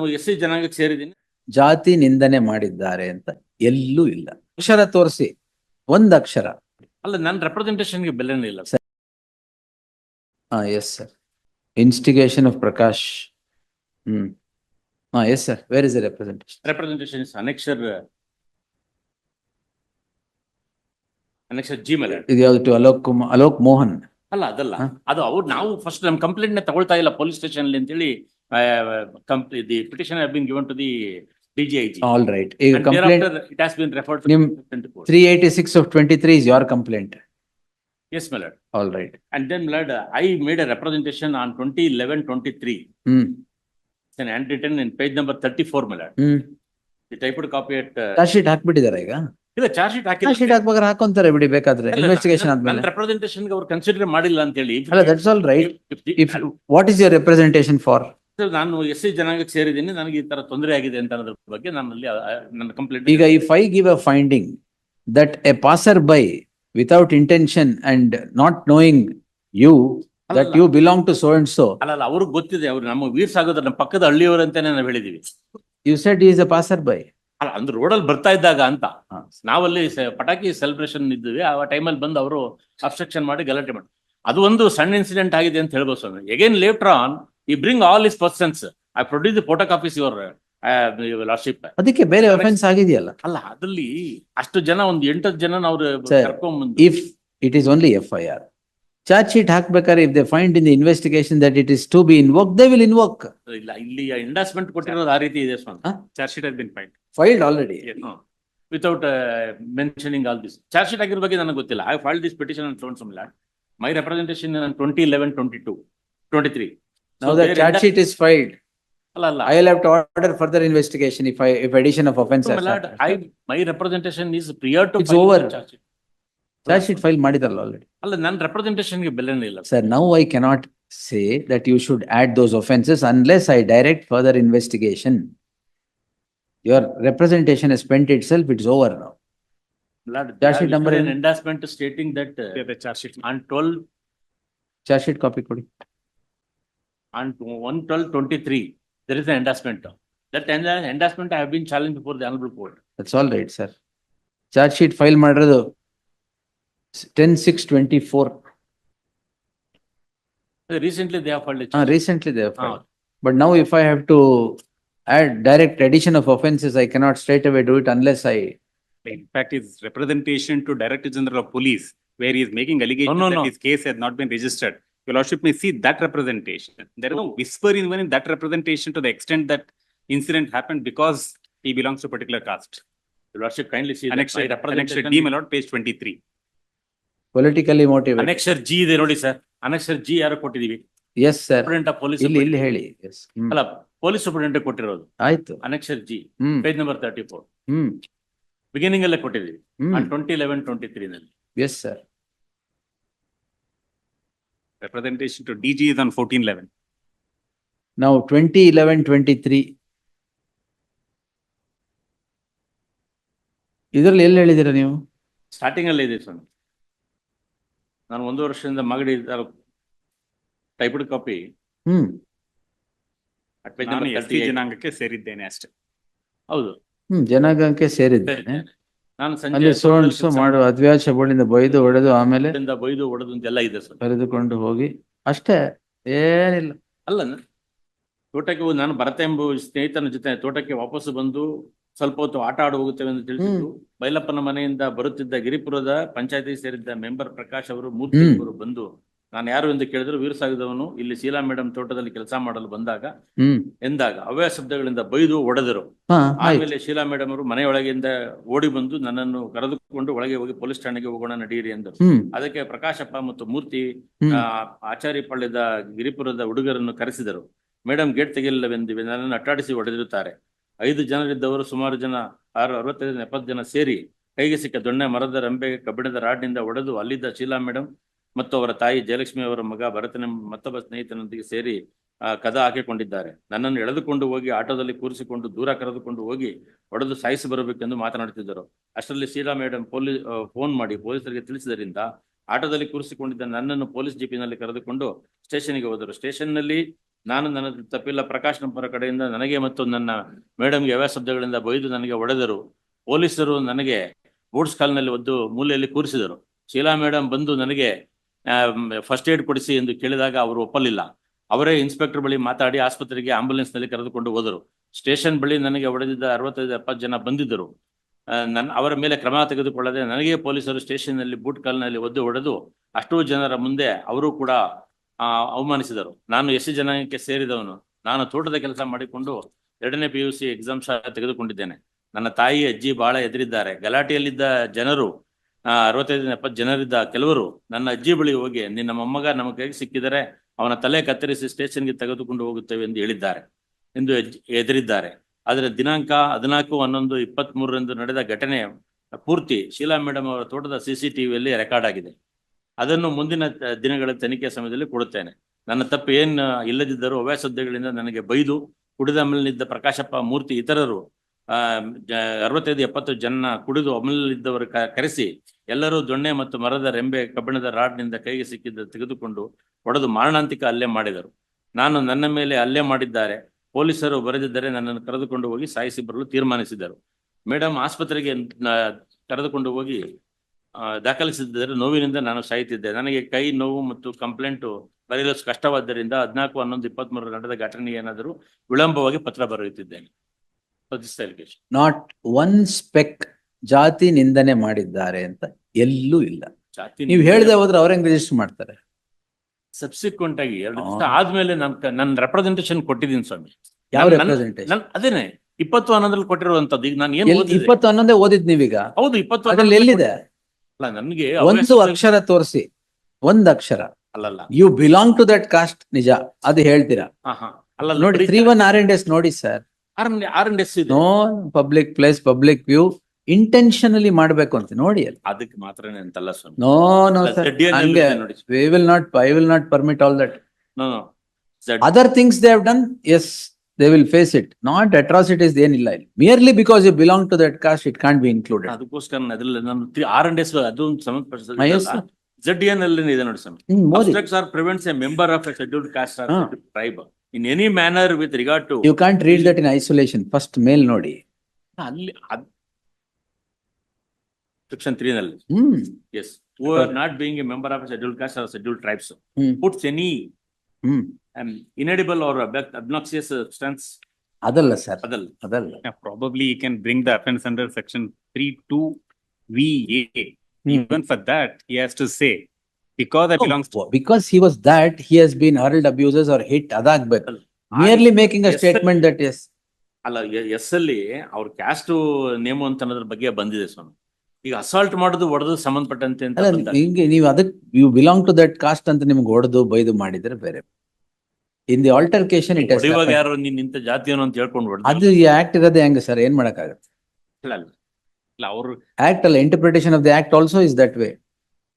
ನಾನು S C ಜನಾಂಗಕ್ಕೆ ಸೇರಿದ್ದೀನಿ. ಜಾತಿ ನಿಂದನೆ ಮಾಡಿದ್ದಾರೆ ಅಂತ ಎಲ್ಲೂ ಇಲ್ಲ. ಅಕ್ಷರ ತೋರಿಸಿ ಒಂದ್ ಅಕ್ಷರ. ಅಲ್ಲ ನನ್ನ ರೆಪ್ರೆಸೆಂಟೇಷನ್ಗೆ ಬೆಲೆನೇ ಇಲ್ಲ. ಸರ್. ಹಾ yes sir instigation of Prakash hmm. ಹಾ yes sir where is representation representation is annexure annexure G ಮೇಲೆ ಇದು ಯಾವ್ದು ಅಲೋಕ್ ಕುಮಾರ್ ಅಲೋಕ್ ಮೋಹನ್ ಅಲ್ಲ ಅದಲ್ಲ. ಅದು ಅವ್ರು ನಾವು ಫಸ್ಟ್ ನಮ್ಮ ಕಂಪ್ಲೇಂಟ್ನ ತಗೊಳ್ತಾ ಇಲ್ಲ ಪೊಲೀಸ್ ಸ್ಟೇಷನ್ ಅಲ್ಲಿ ಅಂತೇಳಿ Kampli the petition have been given to the DGIG all right ಈಗ complaint it has been referred ನಿಮ್ three eighty six of twenty three is your complaint yes milord all right and then milord I made a representation on twenty eleven twenty three hmm and return in page number thirty four milord hmm the typed copy at charge sheet ಹಾಕ್ಬಿಟ್ಟಿದಾರೆ ಈಗ ಇಲ್ಲ charge sheet charge sheet ಹಾಕ್ಬೇಕಾದ್ರೆ ಹಾಕೊಂತಾರೆ ಬಿಡಿ ಬೇಕಾದ್ರೆ investigation ಆದ್ಮೇಲೆ representation ಅವ್ರು consider ಮಾಡಿಲ್ಲ ಅಂತ ಹೇಳಿ ಅಲ್ಲ that's all right if what is your representation for ನಾನು ಎಸ್ ಸಿ ಜನಾಂಗಕ್ಕೆ ಸೇರಿದ್ದೀನಿ. ನನಗೆ ಈ ತರ ತೊಂದರೆ ಆಗಿದೆ ಅಂತ ಅನ್ನೋದ್ರ ಬಗ್ಗೆ ನನ್ನಲ್ಲಿ ನನ್ನ ಕಂಪ್ಲೇಂಟ್ ಈಗ if I give a finding that a passer by without intention and not knowing you that you belong to so and so ಅಲ್ಲ ಅಲ್ಲ ಅವ್ರಿಗೆ ಗೊತ್ತಿದೆ. ಅವ್ರು ನಮ್ಮ ವೀರ್ಸ್ ಆಗೋದ್ರ ನಮ್ಮ ಪಕ್ಕದ ಹಳ್ಳಿಯವರು ಅಂತಾನೆ ನಾವು ಹೇಳಿದೀವಿ. You said is a passer by ಅಲ್ಲ ಅಂದ್ರೆ ರೋಡಲ್ಲಿ ಬರ್ತಾ ಇದ್ದಾಗ ಅಂತ. ನಾವಲ್ಲಿ ಪಟಾಕಿ ಸೆಲೆಬ್ರೇಷನ್ ಇದ್ದೀವಿ. ಆ ಟೈಮಲ್ಲಿ ಬಂದು ಅವರು ಅಬ್ಸ್ಟ್ರಕ್ಷನ್ ಮಾಡಿ ಗಲಾಟೆ ಮಾಡಿ ಅದು ಒಂದು ಸಣ್ಣ ಇನ್ಸಿಡೆಂಟ್ ಆಗಿದೆ ಅಂತ ಹೇಳ್ಬೋದು ಸ್ವಾಮಿ. ಎಗೇನ್ ಲೇಟರ್ ಆನ್ ಈ bring all is persons I produce the photocopies your lordship ಅದಕ್ಕೆ ಬೇರೆ ಅಫೆನ್ಸ್ ಆಗಿದೆಯಲ್ಲ? ಅಲ್ಲ ಅದ್ರಲ್ಲಿ ಅಷ್ಟು ಜನ ಒಂದು ಎಂಟತ್ತು ಜನ ಅವ್ರು ಕರ್ಕೊಂಡ್ಬಂದು if it is only F I R charge sheet ಹಾಕ್ಬೇಕಾದ್ರೆ if they find in the investigation that it is to be in work they will invoke ಇಲ್ಲ ಇಲ್ಲಿ ಇಂಡಸ್ಟ್ಮೆಂಟ್ ಕೊಟ್ಟಿರೋದು ಆ ರೀತಿ ಇದೆ charge Charge sheet has been filed. Filed already without mentioning all this charge sheet ಆಗಿರೋ ಬಗ್ಗೆ ನನಗೆ ಗೊತ್ತಿಲ್ಲ. I filed this petition and from some my representation twenty eleven twenty two twenty three Now the charge sheet is filed. ಅಲ್ಲ ಅಲ್ಲ I will have to order further investigation if I, if addition of offense So, has my lord, happened. I, my representation is prior to. It's filing over. the charge sheet. Charge sheet file ಮಾಡಿದಲ್ಲ already. ಅಲ್ಲ ನನ್ನ ರೆಪ್ರೆಸೆಂಟೇಷನ್ಗೆ ಬೆಲೆನೇ ಇಲ್ಲ Sir, now I cannot say that you should add those offenses unless I direct further investigation. Your representation has spent itself, it's over now. Lord, Charge sheet there number is an ಏನು? endorsement stating that uh, Yeah, the charge sheet. on twelve, Charge sheet copy ಕೊಡಿ. on one twelve twenty-three, there is an endorsement. That en- endorsement I have been challenged before the honorable court. That's all right, sir. Charge sheet file ಮಾಡಿರೋದು ten six twenty four. Recently, they have filed a Ah, charge. recently they have Ah, filed. But now if I have to add direct addition of offenses, I cannot straight away do it unless I, In fact, his representation to Director General of Police, where he is making allegations no, that no. his case has not been registered. Your lordship may see that representation. There is no whisper even in that representation to the extent that incident happened because he belongs to a particular caste. Your lordship kindly see that Annexure, my annexure D, representation. my lord, page twenty-three. politically motivated. Annexure G ಇದೆ ನೋಡಿ sir, annexure G ಯಾರು ಕೊಟ್ಟಿದೀವಿ? Yes, sir. Superintendent of police. ಇಲ್ಲಿ ಇಲ್ಲಿ ಹೇಳಿ. Yes. ಅಲ್ಲ, police superintendent ಕೊಟ್ಟಿರೋದು, ಆಯ್ತು. annexure G, ಹ್ಮ್, page number thirty-four. ಹ್ಮ್, ಬಿಗಿನಿಂಗ್ ಅಲ್ಲೇ ಕೊಟ್ಟಿದ್ದೀವಿ ಹ್ಮ್. On twenty eleven twenty three ನಲ್ಲಿ Yes, sir. Representation to DG is on fourteen eleven. Now twenty eleven twenty-three. ಇದ್ರಲ್ಲಿ ಎಲ್ಲಿ ಹೇಳಿದ್ದೀರಾ ನೀವು? ಸ್ಟಾರ್ಟಿಂಗ್ ಅಲ್ಲಿ ಇದೆ ಸ್ವಾಮಿ ನಾನು ಒಂದು ವರ್ಷದಿಂದ ಮಗಡಿ ಟೈಪ್ಡ್ ಕಾಪಿ ಹ್ಮ್, ನಾನು ಎಸ್ ಜನಾಂಗಕ್ಕೆ ಸೇರಿದ್ದೇನೆ ಅಷ್ಟೇ. ಹೌದು ಹ್ಮ್, ಜನಾಂಗಕ್ಕೆ ಸೇರಿದ್ದೇನೆ. ನಾನು ಅಲ್ಲಿ ಸಂಜೆ ಸೋ ಅಂಡ್ ಸೋ ಮಾಡು ಅದ್ವ್ಯಾಚ ಬೋಳಿಂದ ಬೈದು ಹೊಡೆದು ಆಮೇಲೆ ಬೈದು ಹೊಡೆದು ಅಂತೆಲ್ಲ ಇದೆ ಸರ್ ಕರೆದುಕೊಂಡು ಹೋಗಿ ಅಷ್ಟೇ ಏನಿಲ್ಲ. ಅಲ್ಲ ನ- ತೋಟಕ್ಕೆ ಹೋಗಿ ನಾನು ಬರತೆ ಎಂಬ ಸ್ನೇಹಿತನ ಜೊತೆ ತೋಟಕ್ಕೆ ವಾಪಸ್ ಬಂದು ಸ್ವಲ್ಪ ಹೊತ್ತು ಆಟ ಆಡು ಹೋಗುತ್ತೇವೆ ಅಂತ ತಿಳಿಸಿದ್ರು ಬೈಲಪ್ಪನ ಮನೆಯಿಂದ ಬರುತ್ತಿದ್ದ ಗಿರಿಪುರದ ಪಂಚಾಯತಿ ಸೇರಿದ್ದ ಮೆಂಬರ್ ಪ್ರಕಾಶ್ ಅವರು ಮೂರ್ತಿ ಹ್ಮ್. ಬಂದು ನಾನು ಯಾರು ಎಂದು ಕೇಳಿದ್ರು ವೀರಸಾಗದವನು ಇಲ್ಲಿ ಶೀಲಾ ಮೇಡಮ್ ತೋಟದಲ್ಲಿ ಕೆಲಸ ಮಾಡಲು ಬಂದಾಗ ಎಂದಾಗ ಅವ್ಯ ಶಬ್ದಗಳಿಂದ ಬೈದು ಒಡೆದರು. ಆಮೇಲೆ ಶೀಲಾ ಮೇಡಮ್ ಅವರು ಮನೆಯೊಳಗಿಂದ ಓಡಿ ಬಂದು ನನ್ನನ್ನು ಕರೆದುಕೊಂಡು ಒಳಗೆ ಹೋಗಿ ಪೊಲೀಸ್ ಠಾಣೆಗೆ ಹೋಗೋಣ ನಡೀರಿ ಎಂದರು. ಅದಕ್ಕೆ ಪ್ರಕಾಶಪ್ಪ ಮತ್ತು ಮೂರ್ತಿ ಹ್ಮ್, ಆ, ಆಚಾರ್ಯ ಪಳ್ಳಿದ ಗಿರಿಪುರದ ಹುಡುಗರನ್ನು ಕರೆಸಿದರು. ಮೇಡಮ್ ಗೇಟ್ ತೆಗೆಯಲಿಲ್ಲವೆಂದು ನನ್ನನ್ನು ಅಟ್ಟಾಡಿಸಿ ಒಡೆದಿರುತ್ತಾರೆ. ಐದು ಜನರಿದ್ದವರು ಸುಮಾರು ಜನ ಆರು ಅರವತ್ತೈದು ಎಪ್ಪತ್ತು ಜನ ಸೇರಿ ಕೈಗೆ ಸಿಕ್ಕ ದೊಣ್ಣೆ ಮರದ ರಂಬೆ ಕಬ್ಬಿಣದ ರಾಡ್ನಿಂದ ಒಡೆದು ಅಲ್ಲಿದ್ದ ಶೀಲಾ ಮೇಡಮ್ ಮತ್ತು ಅವರ ತಾಯಿ ಜಯಲಕ್ಷ್ಮಿ ಅವರ ಮಗ ಭರತನ ಮತ್ತೊಬ್ಬ ಸ್ನೇಹಿತನೊಂದಿಗೆ ಸೇರಿ ಕದ ಹಾಕಿಕೊಂಡಿದ್ದಾರೆ. ನನ್ನನ್ನು ಎಳೆದುಕೊಂಡು ಹೋಗಿ ಆಟೋದಲ್ಲಿ ಕೂರಿಸಿಕೊಂಡು ದೂರ ಕರೆದುಕೊಂಡು ಹೋಗಿ ಹೊಡೆದು ಸಾಯಿಸಿ ಬರಬೇಕೆಂದು ಮಾತನಾಡುತ್ತಿದ್ದರು. ಅಷ್ಟರಲ್ಲಿ ಶೀಲಾ ಮೇಡಮ್ ಪೊಲೀಸ್ ಫೋನ್ ಮಾಡಿ ಪೊಲೀಸರಿಗೆ ತಿಳಿಸಿದರಿಂದ ಆಟೋದಲ್ಲಿ ಕೂರಿಸಿಕೊಂಡಿದ್ದ ನನ್ನನ್ನು ಪೊಲೀಸ್ ಜೀಪಿನಲ್ಲಿ ಕರೆದುಕೊಂಡು ಸ್ಟೇಷನ್ಗೆ ಹೋದರು. ಸ್ಟೇಷನ್ನಲ್ಲಿ ನಾನು ನನ್ನ ತಪ್ಪಿಲ್ಲ. ಪ್ರಕಾಶ್ ನಂಬರ ಕಡೆಯಿಂದ ನನಗೆ ಮತ್ತು ನನ್ನ ಮೇಡಮ್ಗೆ ಯಾವ ಶಬ್ದಗಳಿಂದ ಬೈದು ನನಗೆ ಹೊಡೆದರು. ಪೊಲೀಸರು ನನಗೆ ಬೂಟ್ಸ್ ಕಾಲ್ನಲ್ಲಿ ಒದ್ದು ಮೂಲೆಯಲ್ಲಿ ಕೂರಿಸಿದರು. ಶೀಲಾ ಮೇಡಮ್ ಬಂದು ನನಗೆ ಫಸ್ಟ್ ಏಡ್ ಕೊಡಿಸಿ ಎಂದು ಕೇಳಿದಾಗ ಅವರು ಒಪ್ಪಲಿಲ್ಲ. ಅವರೇ ಇನ್ಸ್ಪೆಕ್ಟರ್ ಬಳಿ ಮಾತಾಡಿ ಆಸ್ಪತ್ರೆಗೆ ಆಂಬುಲೆನ್ಸ್ನಲ್ಲಿ ಕರೆದುಕೊಂಡು ಹೋದರು. ಸ್ಟೇಷನ್ ಬಳಿ ನನಗೆ ಹೊಡೆದಿದ್ದ ಅರವತ್ತೈದು, ಎಪ್ಪತ್ತು ಜನ ಬಂದಿದ್ದರು. ನನ್ನ ಅವರ ಮೇಲೆ ಕ್ರಮ ತೆಗೆದುಕೊಳ್ಳದೆ ನನಗೆ ಪೊಲೀಸರು ಸ್ಟೇಷನ್ನಲ್ಲಿ ಬೂಟ್ ಕಾಲ್ನಲ್ಲಿ ಒದ್ದು ಹೊಡೆದು ಅಷ್ಟೂ ಜನರ ಮುಂದೆ ಅವರು ಕೂಡ ಅವಮಾನಿಸಿದರು. ನಾನು ಎಷ್ಟು ಜನಾಂಗಕ್ಕೆ ಸೇರಿದವನು. ನಾನು ತೋಟದ ಕೆಲಸ ಮಾಡಿಕೊಂಡು ಎರಡನೇ ಪಿ ಯು ಸಿ ಎಕ್ಸಾಮ್ ಸಹ ತೆಗೆದುಕೊಂಡಿದ್ದೇನೆ. ನನ್ನ ತಾಯಿ, ಅಜ್ಜಿ ಬಹಳ ಎದುರಿದ್ದಾರೆ ಗಲಾಟೆಯಲ್ಲಿದ್ದ ಜನರು ಆ, ಅರವತ್ತೈದು ಎಪ್ಪತ್ತು ಜನರಿದ್ದ ಕೆಲವರು ನನ್ನ ಅಜ್ಜಿ ಬಳಿ ಹೋಗಿ ನಿನ್ನ ಮೊಮ್ಮಗ ನಮ್ಮ ಕೈಗೆ ಸಿಕ್ಕಿದರೆ ಅವನ ತಲೆ ಕತ್ತರಿಸಿ ಸ್ಟೇಷನ್ಗೆ ತೆಗೆದುಕೊಂಡು ಹೋಗುತ್ತೇವೆ ಎಂದು ಹೇಳಿದ್ದಾರೆ ಎಂದು ಎದುರಿದ್ದಾರೆ ಆದರೆ ದಿನಾಂಕ ಹದಿನಾಲ್ಕು ಹನ್ನೊಂದು ಇಪ್ಪತ್ತ್ ಮೂರರಂದು ನಡೆದ ಘಟನೆ ಪೂರ್ತಿ ಶೀಲಾ ಮೇಡಮ್ ಅವರ ತೋಟದ ಸಿಸಿಟಿವಿಯಲ್ಲಿ ರೆಕಾರ್ಡ್ ಆಗಿದೆ. ಅದನ್ನು ಮುಂದಿನ ದಿನಗಳ ತನಿಖೆ ಸಮಯದಲ್ಲಿ ಕೊಡುತ್ತೇನೆ. ನನ್ನ ತಪ್ಪು ಏನು ಇಲ್ಲದಿದ್ದರೂ ಅವ್ಯಾಸದ್ದೆಗಳಿಂದ ನನಗೆ ಬೈದು ಕುಡಿದ ಮೇಲಿನಿದ್ದ ಪ್ರಕಾಶಪ್ಪ ಮೂರ್ತಿ ಇತರರು ಅರವತ್ತೈದು, ಎಪ್ಪತ್ತು ಜನ ಕುಡಿದು ಅಮಲಿದ್ದವರು ಕ- ಕರೆಸಿ ಎಲ್ಲರೂ ದೊಣ್ಣೆ ಮತ್ತು ಮರದ ರೆಂಬೆ ಕಬ್ಬಿಣದ ರಾಡ್ನಿಂದ ಕೈಗೆ ಸಿಕ್ಕಿದ್ದ ತೆಗೆದುಕೊಂಡು ಹೊಡೆದು ಮಾರಣಾಂತಿಕ ಹಲ್ಲೆ ಮಾಡಿದರು. ನಾನು ನನ್ನ ಮೇಲೆ ಹಲ್ಲೆ ಮಾಡಿದ್ದಾರೆ. ಪೊಲೀಸರು ಬರೆದಿದ್ದರೆ ನನ್ನನ್ನು ಕರೆದುಕೊಂಡು ಹೋಗಿ ಸಾಯಿಸಿ ಬರಲು ತೀರ್ಮಾನಿಸಿದರು. ಮೇಡಮ್ ಆಸ್ಪತ್ರೆಗೆ ಕರೆದುಕೊಂಡು ಹೋಗಿ ದಾಖಲಿಸಿದ್ದರೆ ನೋವಿನಿಂದ ನಾನು ಸಾಯುತ್ತಿದ್ದೆ. ನನಗೆ ಕೈ ನೋವು ಮತ್ತು ಕಂಪ್ಲೇಂಟು ಬರೆಯಲು ಕಷ್ಟವಾದ್ದರಿಂದ ಹದಿನಾಲ್ಕು, ಹನ್ನೊಂದು ಇಪ್ಪತ್ಮೂರು ನಡೆದ ಘಟನೆ ಏನಾದರೂ ವಿಳಂಬವಾಗಿ ಪತ್ರ ಬರೆಯುತ್ತಿದ್ದೇನೆ. Allegation. ನಾಟ್ ಒನ್ ಸ್ಪೆಕ್ ಜಾತಿ ನಿಂದನೆ ಮಾಡಿದ್ದಾರೆ ಅಂತ ಎಲ್ಲೂ ಇಲ್ಲ. ಜಾತಿ ನೀವು ಹೇಳ್ದೆ ಹೋದ್ರೆ ಅವ್ರ ಹೆಂಗ್ ರಿಜಿಸ್ಟರ್ ಮಾಡ್ತಾರೆ. ಸಬ್ಸಿಕ್ವೆಂಟ್ ಆಗಿ ಎರಡು ದಿವಸ. ಆದ್ಮೇಲೆ ನಾನು ನನ್ನ ರೆಪ್ರೆಸೆಂಟೇಶನ್ ಕೊಟ್ಟಿದ್ದೀನಿ ಸ್ವಾಮಿ. ಯಾವ ನನ್- ರೆಪ್ರೆಸೆಂಟೇಷನ್ ನನ್ ಅದೇನೆ ಇಪ್ಪತ್ತು ಹನ್ನೊಂದ್ರಲ್ಲಿ ಕೊಟ್ಟಿರುವಂತದ್ದು ಈಗ ನಾನು ಏನು ಓದಿದೆ? ಇಪ್ಪತ್ತು ಹನ್ನೊಂದೇ ಓದಿದ್ ನೀವೀಗ? ಹೌದು ಇಪ್ಪತ್ತು ಅದ್ರಲ್ಲಿ ಎಲ್ಲಿದೆ? ಅಲ್ಲ ನನ್ಗೆ ಒಂದು ಅಕ್ಷರ ತೋರಿಸಿ ಒಂದ್ ಅಕ್ಷರ. ಅಲ್ಲಲ್ಲ. You belong to that caste ನಿಜ. ಅದು ಹೇಳ್ತೀರಾ? ಹಾ, ಹಾ. ಅಲ್ಲ ನೋಡಿ three one R and S ನೋಡಿ sir. No public place public view intentionally ಮಾಡ್ಬೇಕು ಅಂತ ನೋಡಿ ಅಲ್ಲಿ. ಅದಕ್ಕೆ ಅಂತಲ್ಲ ಸ್ವಾಮಿ. ನೋ ನೋ ಸರ್ ಹಂಗೆ we will not I will not permit all that No, no. Z- other things they have done yes they will face it not atrocities ಏನಿಲ್ಲ ಇಲ್ಲಿ. Merely because you belong to that caste it can't be included ಅದಕ್ಕೋಸ್ಕರ ಅದ್ರಲ್ಲಿ ನಾನು R and S ಅದು yes, ಸಂಬಂಧಪಟ್ಟ. Z N ಅಲ್ಲಿ ಇದೆ ನೋಡಿ sir Obstructs or prevents a member of a scheduled caste or ಹಾ. scheduled tribe in any manner with regard to you can't read that in isolation first ಮೇಲ್ ನೋಡಿ ಅಲ್ಲಿ section three ನಲ್ಲಿ ಹ್ಮ್ yes who are not being a member of a scheduled caste or scheduled tribes hmm puts any hmm um, inedible or ob- obnoxious substance ಅದಲ್ಲ sir ಅದಲ್ಲ ಅದಲ್ಲ Yeah, probably he can bring the offense under section three two V A. Hmm. Even for that, he has to say, because I belongs to. Because he was that he has been hurled abuses or hit ಅದಾಗ್ಬೇಕು merely making a Yes, sir. Statement that ಎಸ್ ಅಲ್ಲ S ಅಲ್ಲಿ ಅವ್ರ caste name ಅಂತ ಅನ್ನೋದ್ರ ಬಗ್ಗೆ ಬಂದಿದೆ ಸ್ವಾಮಿ. ಈಗ ಅಸಾಲ್ಟ್ ಮಾಡೋದು ಹೊಡೆದು ಸಂಬಂಧಪಟ್ಟಂತೆ ಅಂತ ಅಲ್ಲ ಬಂದಾಗ ನಿಮ್ಗೆ ನೀವು ಅದಕ್ you belong to that caste ಅಂತ ನಿಮ್ಗೆ ಹೊಡೆದು ಬೈದು ಮಾಡಿದ್ರೆ ಬೇರೆ. ಇನ್ ದಿ ಆಲ್ಟರ್ಕೇಶನ್ ಇಟ್ ಹೊಡೆಯುವಾಗ ಯಾರು ನೀನ್ ನಿಂತ ಜಾತಿಯವನು ಅಂತ ಹೇಳ್ಕೊಂಡು ಹೊಡೆದು ಅದು ಈ ಆಕ್ಟ್ ಇರೋದೇ ಹೆಂಗ ಸರ್ ಏನ್ ಮಾಡಕ್ಕಾಗತ್ತೆ? ಇಲ್ಲ, ಅವ್ರು ಆಕ್ಟ್ ಅಲ್ಲ interpretation of the act also is that way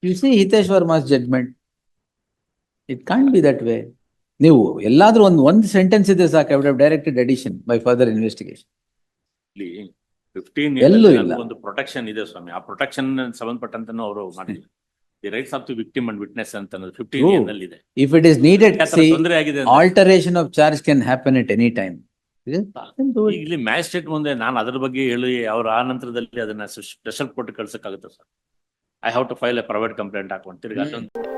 you see Hitesh Varma's judgment it can't be that way ನೀವು ಎಲ್ಲಾದ್ರೂ ಒಂದು ಒಂದು ಸೆಂಟೆನ್ಸ್ ಇದೆ ಸಾಕು. I directed addition by further investigation fifteen ಎಲ್ಲೂ ಇಲ್ಲ. ಒಂದು ಪ್ರೊಟೆಕ್ಷನ್ ಇದೆ ಸ್ವಾಮಿ. ಆ ಪ್ರೊಟೆಕ್ಷನ್ ಸಂಬಂಧಪಟ್ಟಂತನೂ ಅವರು ಮಾಡಿಲ್ಲ the rights of the victim and witness ಅಂತ ಫಿಫ್ಟೀನ್ ಅಲ್ಲಿ ಇದೆ ಇಫ್ ಇಟ್ ಇಸ್ ನೀಡೆಡ್ ತೊಂದರೆ ಆಗಿದೆ alteration of charge can happen at any time ಇಲ್ಲಿ ಮ್ಯಾಜಿಸ್ಟ್ರೇಟ್ ಮುಂದೆ ನಾನು ಅದ್ರ ಬಗ್ಗೆ ಹೇಳಿ ಅವ್ರ ಆ ನಂತರದಲ್ಲಿ ಅದನ್ನ special court ಕಳ್ಸಕ್ಕಾಗುತ್ತೆ sir? I have to file a private complaint ಹಾಕೊಂಡು ತಿರ್ಗಿ ಅದೊಂದು